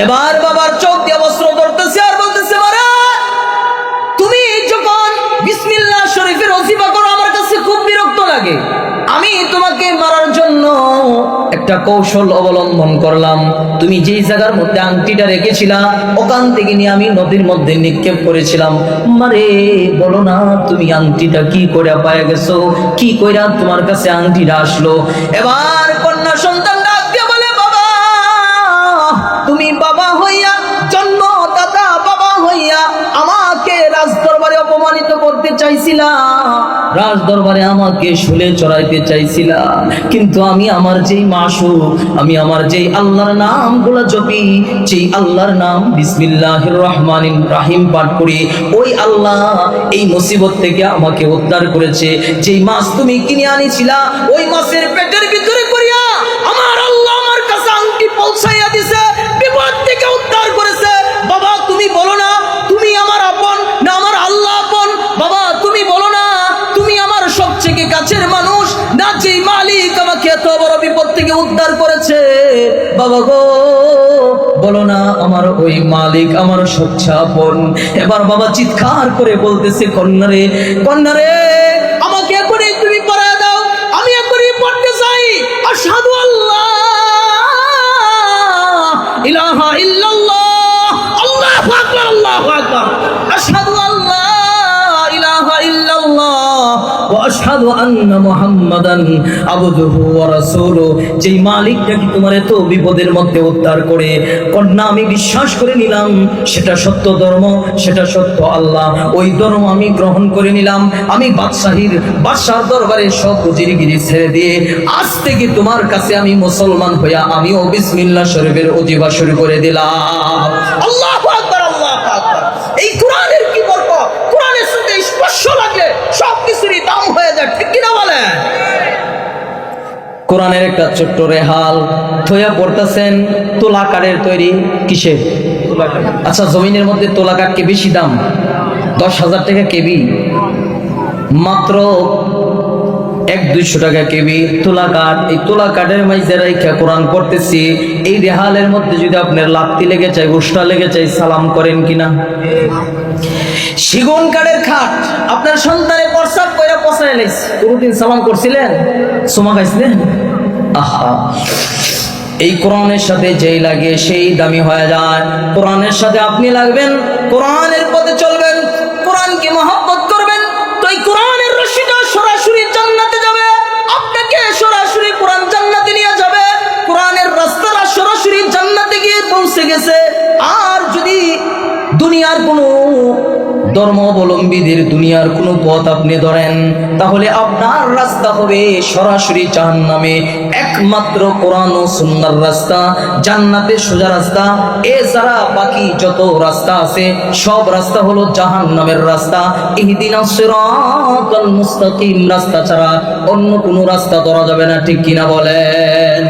এবার বাবার চোখ দিয়ে বস্ত্র ধরতেছে আর বলতেছে মারা তুমি যখন বিসমিল্লাহ শরীফের ওসিফা করো, আমার কাছে খুব বিরক্ত লাগে। আমি তোমাকে মারার জন্য একটা কৌশল অবলম্বন করলাম। তুমি যেই জায়গার মধ্যে আংটিটা রেখেছিলা, ওখান থেকে নিয়ে আমি নদীর মধ্যে নিক্ষেপ করেছিলাম। মারে, বলো না, তুমি আংটিটা কি করে পায়ে গেছো? কি কইরা তোমার কাছে আংটিটা আসলো? এবার কন্যা সন্তান রাজ দরবারে আমাকে শুলে চড়াইতে চাইছিলা। কিন্তু আমি আমার যেই মাসু আমি আমার যেই আল্লাহর নামগুলো জপি, যেই আল্লাহর নাম বিসমিল্লাহ রহমান রাহিম পাঠ করি, ওই আল্লাহ এই মুসিবত থেকে আমাকে উদ্ধার করেছে। যেই মাছ তুমি কিনে আনিছিলা, ওই মাছের পেটের ভিতরে যেই মালিক আমাকে এত বড় বিপদ থেকে উদ্ধার করেছে, বাবা গো, বলো না আমার ওই মালিক আমার সবচেয়ে আপন এবার বাবা চিৎকার করে বলতেছে, কন্যারে কন্যারে, আমাকে এখনই তুমি পড়ায় দাও, আমি এখনই পড়তে চাই। আশহাদু আল্লাহ, ইলাহা ইল্লাল্লাহ, আল্লাহু আকবার আল্লাহু আকবার। আশহাদু আন্না মুহাম্মাদান আবদুহু ওয়া রাসূলুহু যেই মালিকটা কি তোমার এত বিপদের মধ্যে উদ্ধার করে, কন্যা আমি বিশ্বাস করে নিলাম, সেটা সত্য ধর্ম, সেটা সত্য আল্লাহ। ওই ধর্ম আমি গ্রহণ করে নিলাম। আমি বাদশাহীর বাদশার দরবারে সব উজিরগিরি ছেড়ে দিয়ে আজ থেকে তোমার কাছে আমি মুসলমান হইয়া আমিও বিসমিল্লাহ শরীফের অজিবা শুরু করে দিলাম। আল্লাহু! কোরআনের একটা ছোট্ট রেহাল থইয়া পড়তেছেন তোলা কাঠের তৈরি কিসের? আচ্ছা জমিনের মধ্যে তোলাকার কে বেশি দাম? দশ হাজার টাকা কেবি। মাত্র এক দুইশো টাকা কেবি তোলা কাঠ এই তোলা কাঠের মাঝে রেখা কোরআন পড়তেছি। এই রেহালের মধ্যে যদি আপনার লাত্তি লেগে চাই গোষ্ঠা লেগে চাই সালাম করেন কিনা? শিগুন কাঠের খাট, আপনার প্রস্রাব পচায় সালাম করছিলেন, সোমা খাইছিলেন। আহা। এই কোরআনের সাথে যেই লাগে সেই দামি হয়ে যায়। কোরআনের সাথে আপনি লাগবেন, কোরআনের পথে চলবেন, কোরআনকে মহব্বত করবেন, তো এই কোরআনের রশিটা সরাসরি জান্নাতে যাবে, আপনাকে সরাসরি কোরআন জান্নাতে নিয়ে যাবে। কোরআনের রাস্তাটা সরাসরি জান্নাতে গিয়ে পৌঁছে গেছে। আর যদি দুনিয়ার কোনো ধর্মাবলম্বীদের দুনিয়ার কোনো পথ আপনি ধরেন, তাহলে আপনার রাস্তা হবে সরাসরি জাহান্নামে। একমাত্র কোরআন ও সুন্নার রাস্তা জান্নাতে সোজা রাস্তা। এছাড়া বাকি যত রাস্তা আছে, সব রাস্তা হলো জাহান্নামের রাস্তা। ইহদিনা মুস্তাকিম। রাস্তা ছাড়া অন্য কোনো রাস্তা ধরা যাবে না, ঠিক কিনা বলেন?